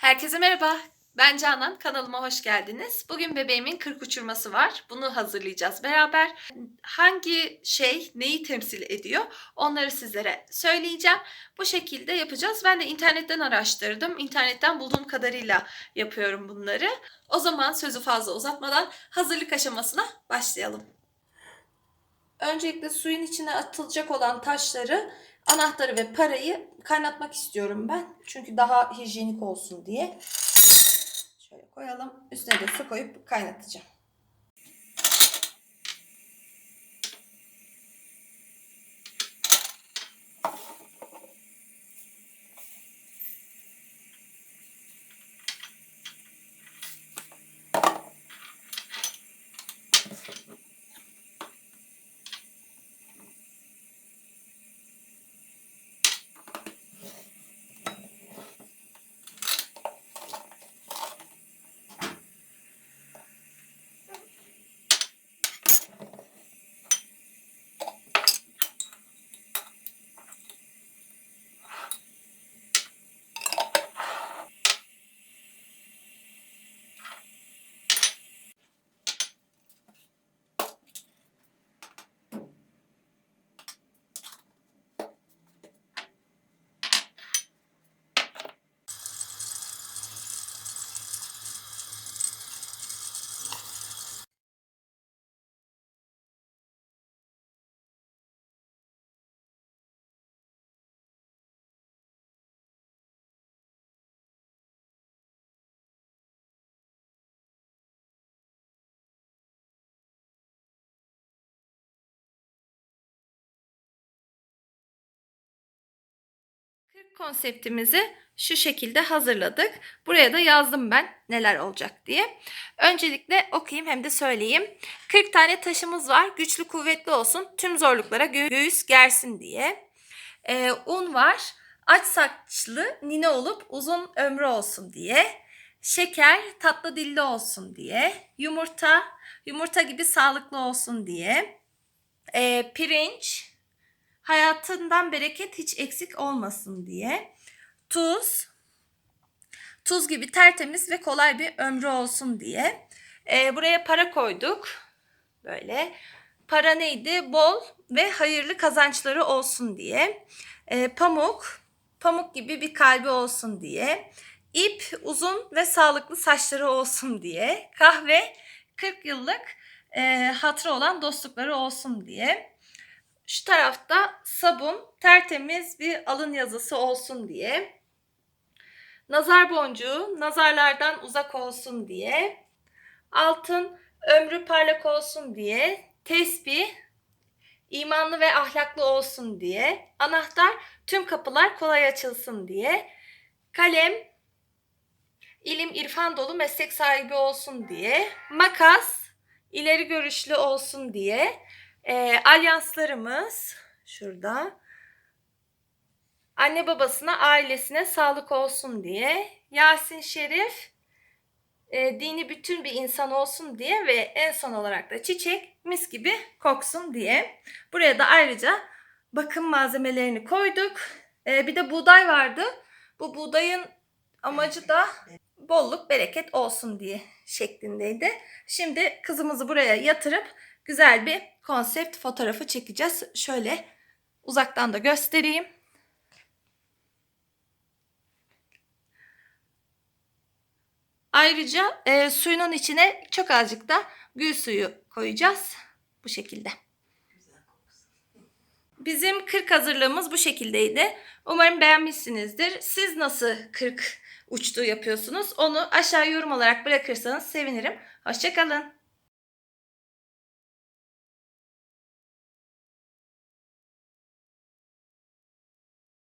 Herkese merhaba. Ben Canan. Kanalıma hoş geldiniz. Bugün bebeğimin kırk uçurması var. Bunu hazırlayacağız beraber. Hangi şey neyi temsil ediyor onları sizlere söyleyeceğim. Bu şekilde yapacağız. Ben de internetten araştırdım. İnternetten bulduğum kadarıyla yapıyorum bunları. O zaman sözü fazla uzatmadan hazırlık aşamasına başlayalım. Öncelikle suyun içine atılacak olan taşları, anahtarı ve parayı kaynatmak istiyorum ben. Çünkü daha hijyenik olsun diye. Şöyle koyalım. Üstüne de su koyup kaynatacağım. Kırk konseptimizi şu şekilde hazırladık. Buraya da yazdım ben neler olacak diye. Öncelikle okuyayım hem de söyleyeyim. 40 tane taşımız var. Güçlü kuvvetli olsun. Tüm zorluklara gö- göğüs gersin diye. Ee, un var. Aç saçlı nine olup uzun ömrü olsun diye. Şeker tatlı dilli olsun diye. Yumurta yumurta gibi sağlıklı olsun diye. Ee, pirinç hayatından bereket hiç eksik olmasın diye. Tuz, tuz gibi tertemiz ve kolay bir ömrü olsun diye. Ee, buraya para koyduk. Böyle. Para neydi? Bol ve hayırlı kazançları olsun diye. Ee, pamuk, pamuk gibi bir kalbi olsun diye. İp, uzun ve sağlıklı saçları olsun diye. Kahve, 40 yıllık e, hatırı olan dostlukları olsun diye. Şu tarafta sabun, tertemiz bir alın yazısı olsun diye. Nazar boncuğu, nazarlardan uzak olsun diye. Altın, ömrü parlak olsun diye. Tesbih, imanlı ve ahlaklı olsun diye. Anahtar, tüm kapılar kolay açılsın diye. Kalem, ilim irfan dolu meslek sahibi olsun diye. Makas, ileri görüşlü olsun diye. E, alyanslarımız şurada. Anne babasına, ailesine sağlık olsun diye. Yasin Şerif e, dini bütün bir insan olsun diye ve en son olarak da çiçek mis gibi koksun diye. Buraya da ayrıca bakım malzemelerini koyduk. E, bir de buğday vardı. Bu buğdayın amacı da bolluk bereket olsun diye şeklindeydi. Şimdi kızımızı buraya yatırıp güzel bir konsept fotoğrafı çekeceğiz. Şöyle uzaktan da göstereyim. Ayrıca e, suyunun içine çok azıcık da gül suyu koyacağız. Bu şekilde. Bizim 40 hazırlığımız bu şekildeydi. Umarım beğenmişsinizdir. Siz nasıl 40 uçtuğu yapıyorsunuz? Onu aşağı yorum olarak bırakırsanız sevinirim. Hoşçakalın.